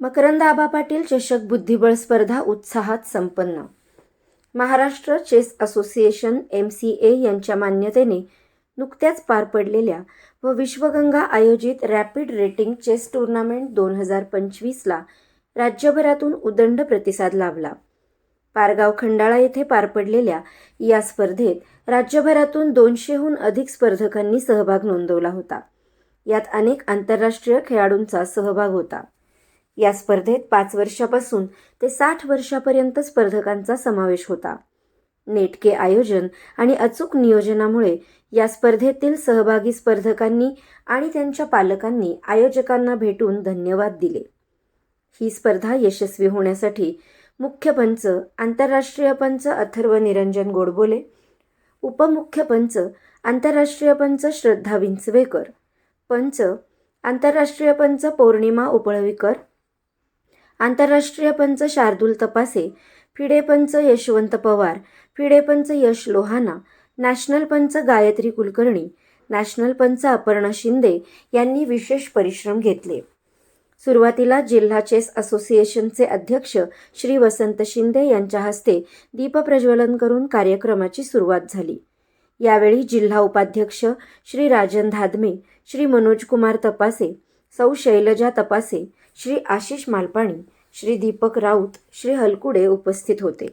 मकरंद आबा पाटील चषक बुद्धिबळ स्पर्धा उत्साहात संपन्न. Maharashtra chess association M C A यांच्या मान्यतेने नुकत्याच पार पडलेल्या व विश्वगंगा आयोजित रॅपिड रेटिंग चेस टुर्नामेंट दोन हजार पंचवीसला राज्यभरातून उदंड प्रतिसाद लाभला. पारगाव खंडाळा येथे पार पडलेल्या या स्पर्धेत राज्यभरातून दोनशेहून अधिक स्पर्धकांनी सहभाग नोंदवला होता. यात अनेक आंतरराष्ट्रीय खेळाडूंचा सहभाग होता. या स्पर्धेत पाच वर्षापासून ते साठ वर्षापर्यंत स्पर्धकांचा समावेश होता. नेटके आयोजन आणि अचूक नियोजनामुळे या स्पर्धेतील सहभागी स्पर्धकांनी आणि त्यांच्या पालकांनी आयोजकांना भेटून धन्यवाद दिले. ही स्पर्धा यशस्वी होण्यासाठी मुख्य पंच आंतरराष्ट्रीय पंच अथर्व निरंजन गोडबोले उपमुख्य पंच आंतरराष्ट्रीय पंच श्रद्धा विंचवेकर पंच आंतरराष्ट्रीय पंच पौर्णिमा उपळवीकर आंतरराष्ट्रीय पंच शार्दूल तपासे. फिडे पंच यशवंत पवार. फिडे पंच यश लोहाना. नॅशनल पंच गायत्री कुलकर्णी. नॅशनल पंच अपर्णा शिंदे यांनी विशेष परिश्रम घेतले. सुरुवातीला जिल्हा चेस असोसिएशनचे अध्यक्ष श्री वसंत शिंदे यांच्या हस्ते दीपप्रज्वलन करून कार्यक्रमाची सुरुवात झाली. यावेळी जिल्हा उपाध्यक्ष श्री राजन धादमे श्री मनोज कुमार तपासे सौ शैलजा तपासे श्री आशिष मालपाणी श्री दीपक राऊत श्री हलकुडे उपस्थित होते.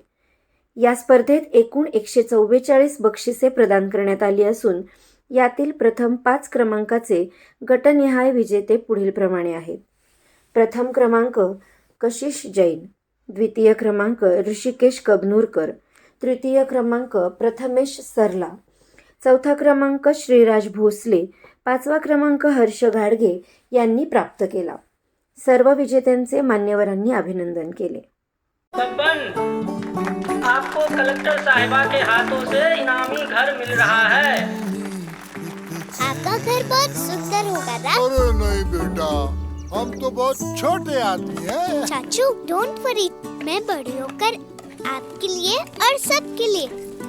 या स्पर्धेत एकूण एकशे चव्वेचाळीस बक्षिसे प्रदान करण्यात आली असून यातील प्रथम पाच क्रमांकाचे गटनिहाय विजेते पुढीलप्रमाणे आहेत. प्रथम क्रमांक कशिश जैन द्वितीय क्रमांक ऋषिकेश कबनूरकर तृतीय क्रमांक प्रथमेश सरला चौथा क्रमांक श्रीराज भोसले पाचवा क्रमांक हर्ष घाडगे यांनी प्राप्त केला. सर्व विजेत्यांचे मान्यवरांनी अभिनंदन केले. आपको कलेक्टर साहिबा के हाथों से इनामी घर मिल रहा है। आपका घर बहुत सुंदर होगा ना अरे नहीं बेटा हम तो बहुत छोटे आदमी हैं। चाचू डोंट वरी मैं बड़ी होकर आपके लिए और सबके लिए